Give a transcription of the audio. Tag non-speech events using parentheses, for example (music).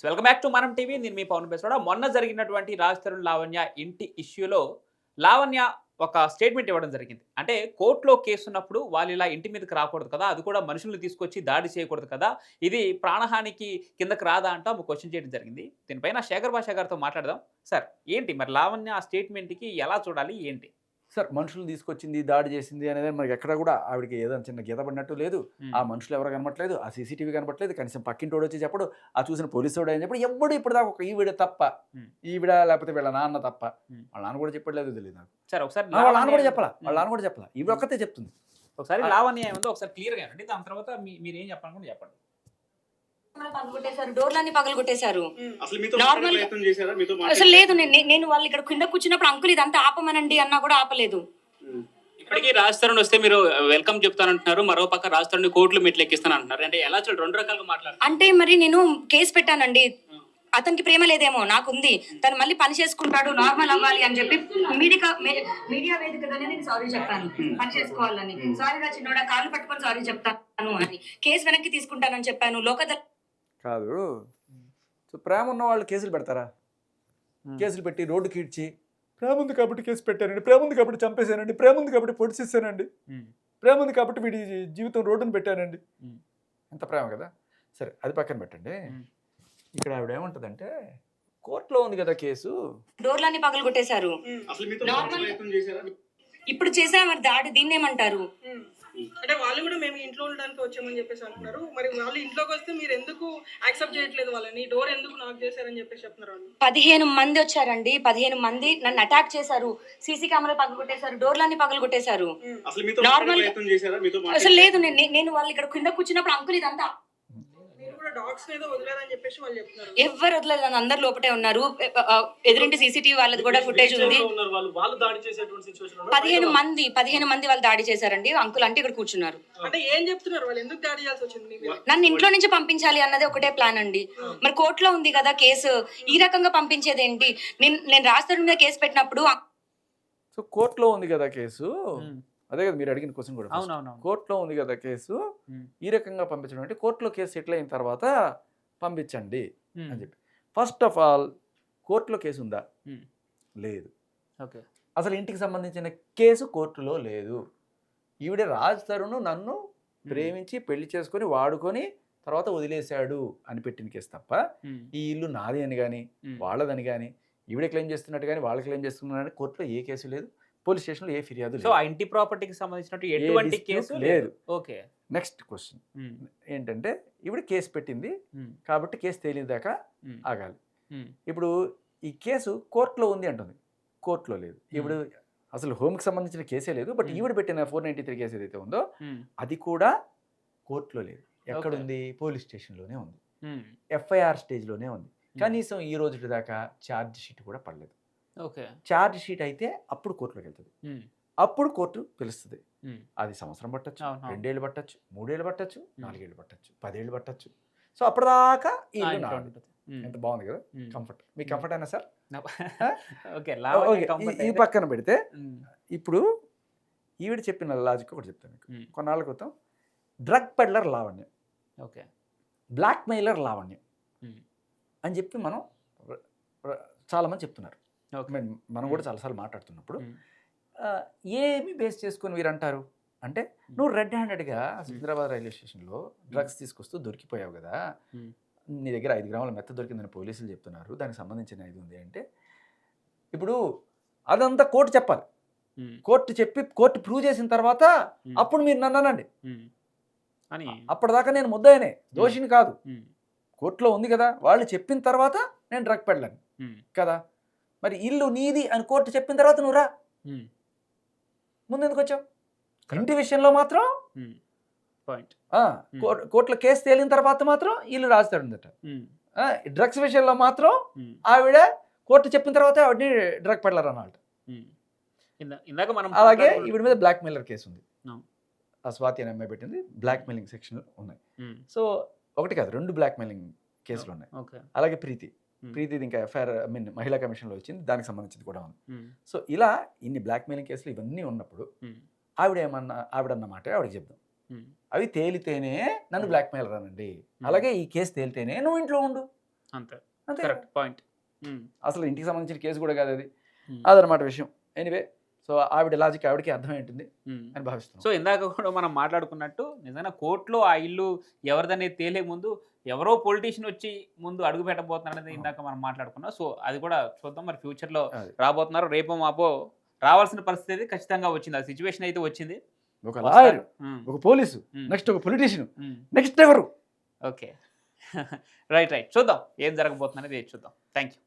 Welcome back to మనం TV నేను మీ పవన్ బేసోడ మొన్న జరిగినటువంటి రాజ్ తరుణ్ లావణ్య ఇంటి ఇష్యూలో లావణ్య ఒక స్టేట్మెంట్ ఇవ్వడం జరిగింది. అంటే కోర్టులో కేసు ఉన్నప్పుడు వాళ్ళు ఇలా ఇంటి మీదకి రాకూడదు కదా అది కూడా మనుషులను తీసుకొచ్చి దాడి చేయకూడదు కదా ఇది ప్రాణహానికి కిందకి రాదా అంటూ ఒక క్వశ్చన్ చేయడం జరిగింది. దీనిపైన శేఖర్ భాష గారితో మాట్లాడదాం. సార్ ఏంటి మరి లావణ్య ఆ స్టేట్మెంట్కి ఎలా చూడాలి ఏంటి? సార్ మనుషులు తీసుకొచ్చింది దాడి చేసింది అనేది మనకి ఎక్కడ కూడా ఆవిడకి ఏదైనా చిన్న గీత పడినట్టు లేదు. ఆ మనుషులు ఎవరు కనబట్లేదు ఆ సీసీటీవీ కనబట్లేదు కనీసం పక్కింటోడు వచ్చి చెప్పడు ఆ చూసిన పోలీసు వాడు అని చెప్పడు. ఎవ్వడు ఇప్పుడు దాకా ఒక ఈవిడ తప్ప. ఈవిడ లేకపోతే వీళ్ళ నాన్న తప్ప. వాళ్ళ నాన్న కూడా చెప్పట్లేదు తెలియదు నాకు. సరే ఒకసారి వాళ్ళ నాన్న కూడా చెప్పాలా? వాళ్ళ. నాన్న కూడా చెప్పాలా? ఈవిడ ఒక్కతే చెప్తుంది. ఒకసారి లావణ్య ఏముందో ఒకసారి క్లియర్గా దాని తర్వాత మీరు ఏం చెప్పాలనుకుంటే చెప్పండి. పగలగొట్టేశారు. డోర్లన్నీ పగలగొట్టేశారు. మీతో అసలు లేదు నేను నేను వాళ్ళు ఇక్కడ కింద కూర్చున్నప్పుడు అంకుల్ ఇదంతా ఆపమనండి అన్నా కూడా ఆపలేదు. ఇప్పటికీ రాజ్ తరుణ్ వస్తే మీరు వెల్కమ్ చెప్తానంటున్నారు. మరో పక్క రాజ్ తరుణ్ కోర్టులు మెట్లు ఎక్కిస్తాను అంటున్నారు అంటే ఎలా చూడండి రెండు రకాలుగా మాట్లాడారు అంటే మరి నేను కేసు పెట్టానండి. అతనికి ప్రేమ లేదేమో నాకుంది. తను మళ్ళీ పని చేసుకుంటాడు నార్మల్ అవ్వాలి అని చెప్పి మీడియా మీడియా వేదికగానే నేను సారీ చెప్పాను. పని చేసుకోవాలని. సారీ రా చిన్నోడా కాళ్ళు పట్టుకొని సారీ చెప్తాను అని. కేసు వెనక్కి తీసుకుంటానని చెప్పాను. లోకద కాదు. సో ప్రేమ ఉన్న వాళ్ళు కేసులు పెడతారా. కేసులు పెట్టి రోడ్డుకి ఇడ్చి ప్రేమ ఉంది కాబట్టి కేసు పెట్టానండి ప్రేమ ఉంది కాబట్టి చంపేశానండి ప్రేమ ఉంది కాబట్టి పొడిచేసానండి. ప్రేమ ఉంది కాబట్టి వీడి జీవితం రోడ్డును పెట్టానండి. ఎంత ప్రేమ కదా. సరే అది పక్కన పెట్టండి. ఇక్కడ ఆవిడ ఏమంటుందంటే కోర్టులో ఉంది కదా కేసు. డోర్లన్నీ పగలగొట్టేశారు. ఇప్పుడు చేసా మరి దాడి దీన్ని ఏమంటారు. అంటే వాళ్ళు కూడా మేము ఇంట్లో ఉండడానికి వచ్చామని చెప్పేసి అంటున్నారు మరి వాళ్ళు ఇంట్లోకి వస్తే మీరు ఎందుకు యాక్సెప్ట్ చేయట్లేదు వాళ్ళని? డోర్ ఎందుకు నాక్ చేశారని చెప్పేసి చెప్తున్నారు వాళ్ళు? పదిహేను మంది వచ్చారండి. పదిహేను మంది నన్ను అటాక్ చేశారు. సీసీ కెమెరా పగలగొట్టేశారు. డోర్లన్నీ పగలగొట్టేశారు. మీతో అసలు లేదు. నేను నేను వాళ్ళు ఇక్కడ కింద కూర్చున్నప్పుడు అంకుల్ ఇదంతా మీరు కూడా డాగ్స్ ఏదో వదిలేదని చెప్పేసి వాళ్ళు చెప్తున్నారు ఎవ్వరు వదలలేదు. అందరు లోపటే ఉన్నారు. ఎదురింటి సీసీటీవీ వాళ్ళది కూడా ఫుటేజ్ ఉంది. ఉన్నారు వాళ్ళు. వాళ్ళు దాడి చేసేటువంటి సిచువేషన్ పదిహేను మంది. పదిహేను మంది వాళ్ళు దాడి చేశారండి. అంకుల్ అంటే ఇక్కడ కూర్చున్నారు. అంటే ఏం చెప్తున్నారు? వాళ్ళు ఎందుకు దాడి చేయాల్సి వచ్చింది మీ మీద? నన్ను ఇంట్లో నుంచి పంపించాలి అన్నది ఒకటే ప్లాన్ అండి. మరి కోర్టులో ఉంది కదా కేసు. ఈ రకంగా పంపించేది ఏంటి? నేను నేను రాస్తారు మీద కేసు పెట్టినప్పుడు సో కోర్టులో ఉంది కదా కేసు. అదే కదా మీరు అడిగిన క్వశ్చన్ కూడా. అవునవునవును కోర్టులో ఉంది కదా కేసు. ఈ రకంగా పంపించడం అంటే కోర్టులో కేసు సెటిల్ అయిన తర్వాత పంపించండి. అని చెప్పి ఫస్ట్ ఆఫ్ ఆల్ కోర్టులో కేసు ఉందా. లేదు ఓకే అసలు ఇంటికి సంబంధించిన కేసు కోర్టులో లేదు ఈవిడ రాజ్ తరుణ్ నన్ను ప్రేమించి పెళ్ళి చేసుకొని వాడుకొని తర్వాత వదిలేశాడు అని పెట్టిన కేసు తప్ప. ఈ ఇల్లు నాది అని కానీ. వాళ్ళదని కానీ ఈవిడ క్లెయిమ్ చేస్తున్నట్టు కానీ వాళ్ళు క్లెయిమ్ చేస్తున్నారని కోర్టులో ఏ కేసు లేదు పోలీస్ స్టేషన్లో ఏ ఫిర్యాదు సో ఆ లేదు ఇంటి ప్రాపర్టీకి సంబంధించినట్టు ఎటువంటి కేసు లేదు. లేదు ఓకే నెక్స్ట్ క్వశ్చన్. ఏంటంటే ఈవిడ కేసు పెట్టింది. కాబట్టి కేసు తేలిదాకా. ఆగాలి. ఇప్పుడు ఈ కేసు కోర్టులో ఉంది అంటుంది కోర్టులో లేదు ఇప్పుడు అసలు హోమ్కి సంబంధించిన కేసే లేదు బట్. ఈవిడ పెట్టిన ఫోర్ నైంటీ త్రీ కేసు ఏదైతే ఉందో. అది కూడా కోర్టులో లేదు ఎక్కడ Okay. ఉంది పోలీస్ స్టేషన్లోనే ఉంది. ఎఫ్ఐఆర్ స్టేజ్లోనే ఉంది కనీసం ఈ రోజు దాకా ఛార్జ్ షీట్ కూడా పడలేదు ఛార్జ్ షీట్ అయితే అప్పుడు కోర్టులోకి వెళ్తుంది. అప్పుడు కోర్టు పిలుస్తుంది. అది సంవత్సరం పట్టచ్చు. రెండేళ్ళు పట్టచ్చు మూడేళ్ళు పట్టచ్చు నాలుగేళ్ళు పట్టచ్చు పదేళ్ళు పట్టచ్చు. సో అప్పటిదాకా. ఎంత బాగుంది కదా. కంఫర్ట్. మీకు కంఫర్ట్ అయినా సార్? (laughs) ఈ- పక్కన పెడితే. ఇప్పుడు ఈవిడ చెప్పిన లాజిక్ ఒకటి చెప్తాను మీకు. కొన్నాళ్ళ క్రితం drug peddler Lavanyam. Okay. Blackmailer Lavanyam. అని చెప్పి మనం చాలామంది చెప్తున్నారు. మనం కూడా చాలాసార్లు మాట్లాడుతున్నప్పుడు ఏమి బేస్ చేసుకొని వీరు అంటారు అంటే నువ్వు రెడ్ హ్యాండెడ్గా సికింద్రాబాద్ రైల్వే స్టేషన్లో డ్రగ్స్ తీసుకొస్తూ దొరికిపోయావు కదా. నీ దగ్గర ఐదు గ్రాముల మెత్త దొరికిందని పోలీసులు చెప్తున్నారు. దానికి సంబంధించిన ఇది ఉంది అంటే ఇప్పుడు అదంతా కోర్టు చెప్పాలి. కోర్టు చెప్పి కోర్టు ప్రూవ్ చేసిన తర్వాత. అప్పుడు మీరు నన్ను అనండి. ఉమ్. అని అప్పటిదాకా నేను ముద్దాయనే దోషిని కాదు. కోర్టులో ఉంది కదా. వాళ్ళు చెప్పిన తర్వాత నేను డ్రగ్ పెడలేను. కదా. మరి ఇల్లు నీది అని కోర్టు చెప్పిన తర్వాత నువ్వు రా. ఉమ్. ముందు ఎందుకు వచ్చావు ఇంటి విషయంలో మాత్రం. పాయింట్ ఆ, కోర్- కోర్టులో కేసు తేలిన తర్వాత మాత్రం ఇల్లు రాస్తాడుందట. డ్రగ్స్ విషయంలో మాత్రం. ఆవిడ కోర్టు చెప్పిన తర్వాత ఆవిడని డ్రగ్ పెడలర్ ఇందాక మనం అలాగే ఈవిడ మీద బ్లాక్ మెయిలర్ కేసు ఉంది. ఆ స్వాతి అనే అమ్మాయి పెట్టింది. బ్లాక్ మెయిలింగ్ సెక్షన్ ఉన్నాయి. సో ఒకటి కాదు రెండు బ్లాక్ మెయిలింగ్ కేసులు ఉన్నాయి అలాగే ప్రీతి. ప్రీతిది ఇంకా ఎఫ్ఐఆర్ ఐ మీన్ మహిళా కమిషన్లో వచ్చింది దానికి సంబంధించింది కూడా ఉంది. సో ఇలా ఇన్ని బ్లాక్ మెయిలింగ్ కేసులు ఇవన్నీ ఉన్నప్పుడు. ఆవిడ ఏమన్నా ఆవిడ మాట ఆవిడకి చెప్దాం. అవి తేలితేనే నన్ను బ్లాక్ మెయిలర్ అనండి అలాగే ఈ కేసు తేలితేనే నువ్వు ఇంట్లో ఉండు. అంతే. అంతే కరెక్ట్ పాయింట్. అసలు ఇంటికి సంబంధించిన కేసు కూడా కాదు అది. అదనమాట విషయం. ఎనివే సో ఆవిడ లాజిక్ ఆవిడకి అర్థమై ఉంటుంది అని భావిస్తున్నాం. సో ఇందాక కూడా మనం మాట్లాడుకున్నట్టు నిజంగా కోర్టులో ఆ ఇల్లు ఎవరిదనేది తేలే ముందు ఎవరో పొలిటీషియన్ వచ్చి ముందు అడుగు పెట్టబోతున్నారు అనేది ఇందాక మనం మాట్లాడుకున్నాం. సో అది కూడా చూద్దాం. మరి ఫ్యూచర్లో. రాబోతున్నారు రేపో మాపో రావాల్సిన పరిస్థితి అయితే ఖచ్చితంగా వచ్చింది. ఆ సిచ్యువేషన్ అయితే వచ్చింది. ఒక లాయర్ ఒక పోలీసు నెక్స్ట్ ఒక పొలిటీషియన్. నెక్స్ట్ ఎవరు? ఓకే రైట్ రైట్ చూద్దాం. ఏం జరగబోతుంది అనేది చూద్దాం. Thank you